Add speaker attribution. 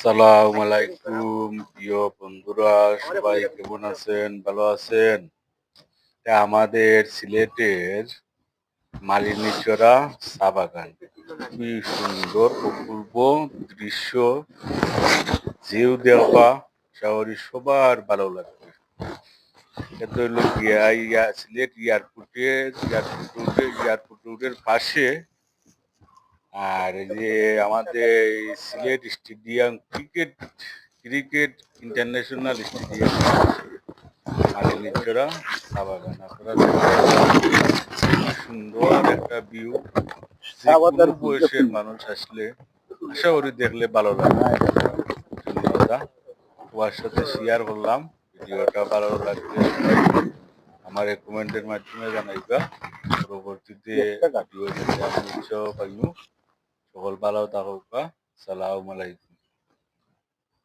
Speaker 1: সালাম আলাইকুম, প্রিয় বন্ধুরা, সবাই কেমন আছেন? ভালো আছেন? আমাদের সিলেটের মালিনীচরা চা বাগান। খুবই সুন্দর অপূর্ব দৃশ্য। জিউ দেওয়া শহরে সবার ভালো লাগবে। এটা হলো সিলেট এয়ারপোর্টে এয়ারপোর্ট এয়ারপোর্ট রোডের পাশে আর যে আমাদের এই Sylhet stadium cricket cricket international stadium Malnicherra চা বাগান সুন্দর একটা ভিউ বয়সের মানুষ আসলে আশা করি দেখলে ভালো লাগে তোমার সাথে শেয়ার করলাম। ভিডিওটা ভালো লাগলে সবাই আমার কমেন্টের মাধ্যমে জানাইবা। পরবর্তীতে ভিডিও যদি আমি সকল ভালো থাকুক সালাম আলাইকুম।